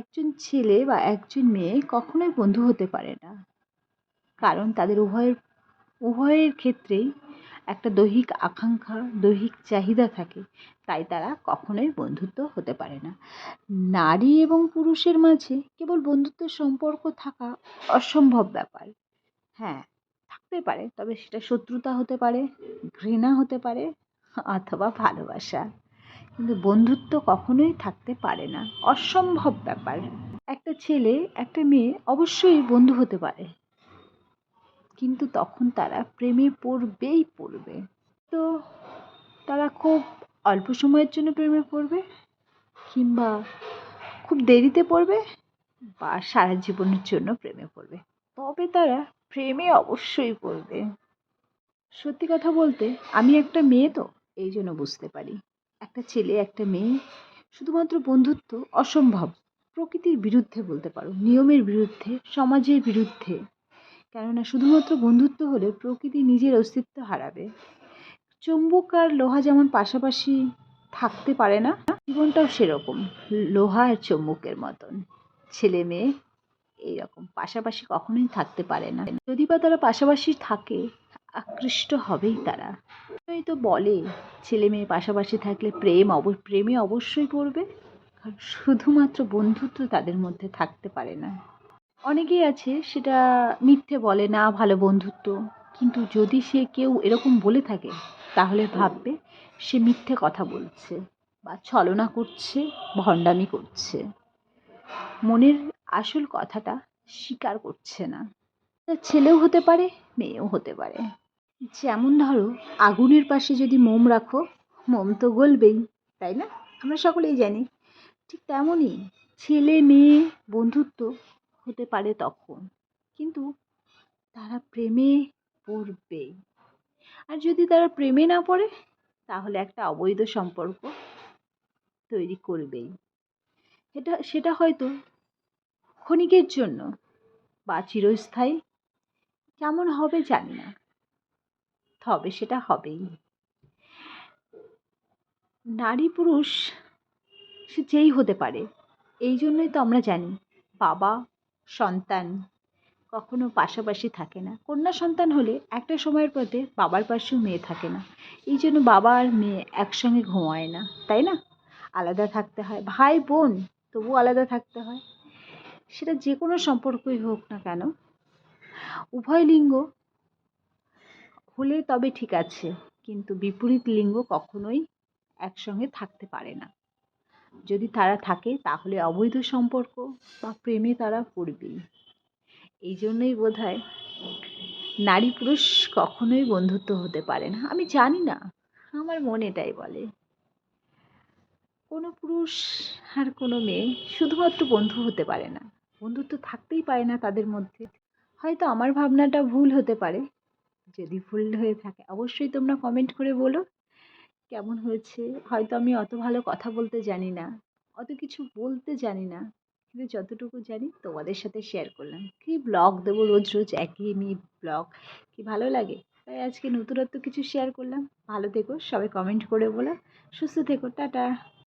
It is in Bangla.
একজন ছেলে বা একজন মেয়ে কখনোই বন্ধু হতে পারে না। কারণ তাদের উভয়ের উভয়ের ক্ষেত্রেই একটা দৈহিক আকাঙ্ক্ষা, দৈহিক চাহিদা থাকে। তাই তারা কখনোই বন্ধুত্ব হতে পারে না। নারী এবং পুরুষের মাঝে কেবল বন্ধুত্বের সম্পর্ক থাকা অসম্ভব ব্যাপার। হ্যাঁ থাকতে পারে, তবে সেটা শত্রুতা হতে পারে, ঘৃণা হতে পারে, অথবা ভালোবাসা। কিন্তু বন্ধুত্ব কখনোই থাকতে পারে না। অসম্ভব ব্যাপার। একটা ছেলে, একটা মেয়ে অবশ্যই বন্ধু হতে পারে। কিন্তু তখন তারা প্রেমে পড়বেই পড়বে। তো তারা খুব অল্প সময়ের জন্য প্রেমে পড়বে? কিংবা খুব দেরিতে পড়বে? বা সারা জীবনের জন্য প্রেমে পড়বে? তবে তারা প্রেমে অবশ্যই পড়বে। সত্যি কথা বলতে, আমি একটা মেয়ে তো, এই জন্য বুঝতে পারি। একটা ছেলে, একটা মেয়ে, শুধুমাত্র বন্ধুত্ব অসম্ভব। প্রকৃতির বিরুদ্ধে বলতে পারো, নিয়মের বিরুদ্ধে, সমাজের বিরুদ্ধে। কেননা শুধুমাত্র বন্ধুত্ব হলে প্রকৃতি নিজের অস্তিত্ব হারাবে। চুম্বক আর লোহা যেমন পাশাপাশি থাকতে পারে না, জীবনটাও সেরকম, লোহা আর চুম্বকের মতন। ছেলে, মেয়ে এইরকম, পাশাপাশি কখনোই থাকতে পারে না। যদি বা তারা পাশাপাশি থাকে আকৃষ্ট হবেই তারা। তো বলে, ছেলে মেয়ে পাশাপাশি থাকলে প্রেম অব প্রেমে অবশ্যই পড়বে, কারণ শুধুমাত্র বন্ধুত্ব তাদের মধ্যে থাকতে পারে না। অনেকেই আছে, সেটা মিথ্যে বলে, না, ভালো বন্ধুত্ব। কিন্তু যদি সে কেউ এরকম বলে থাকে, তাহলে ভাববে সে মিথ্যে কথা বলছে বা ছলনা করছে, ভণ্ডামি করছে। মনের আসল কথাটা স্বীকার করছে না। ছেলেও হতে পারে, মেয়েও হতে পারে। যেমন ধরো, আগুনের পাশে যদি মোম রাখো, মোম তো গলবেই, তাই না? আমরা সকলেই জানি। ঠিক তেমনই ছেলে, মেয়ে, বন্ধুত্ব হতে পারে তখন। কিন্তু তারা প্রেমে পড়বেই। আর যদি তারা প্রেমে না পড়ে, তাহলে একটা অবৈধ সম্পর্ক তৈরি করবেই। এটা, সেটা হয়তো ক্ষণিকের জন্য বা চিরস্থায়ী কেমন হবে জানি না। তবে সেটা হবেই। নারী পুরুষ সে যেই হতে পারে, এই জন্যই তো আমরা জানি বাবা, সন্তান কখনো পাশাপাশি থাকে না। কন্যা সন্তান হলে একটা সময়ের পথে বাবার পাশেও মেয়ে থাকে না। এই জন্য বাবা আর মেয়ে একসঙ্গে ঘুমায় না, তাই না? আলাদা থাকতে হয়। ভাই, বোন, তবুও আলাদা থাকতে হয়। সেটা যে কোনো সম্পর্কই হোক না কেন উভয় লিঙ্গ হলে তবে ঠিক আছে, কিন্তু বিপরীত লিঙ্গ কখনোই একসঙ্গে থাকতে পারে না। যদি তারা থাকে, তাহলে অবৈধ সম্পর্ক বা প্রেমে তারা পড়বেই। এই জন্যই বোধ নারী পুরুষ কখনোই বন্ধুত্ব হতে পারে না। আমি জানি না, আমার মন এটাই বলে। কোনো পুরুষ আর কোনো মেয়ে শুধুমাত্র বন্ধু হতে পারে না। বন্ধুত্ব থাকতেই পারে না তাদের মধ্যে। হয়তো আমার ভাবনাটা ভুল হতে পারে। যদি ভুল হয়ে থাকে, অবশ্যই তোমরা কমেন্ট করে বলো, কেমন হয়েছে? হয়তো আমি অত ভালো কথা বলতে জানি না, অত কিছু বলতে জানি না, কিন্তু যতটুকু জানি তোমাদের সাথে শেয়ার করলাম। কি ব্লগ দেবো রোজ রোজ? একই মি ব্লগ কি ভালো লাগে? তাই আজকে নতুনত্ব কিছু শেয়ার করলাম। ভালো থেকো, সবাই কমেন্ট করে বলো। সুস্থ থেকো, টাটা।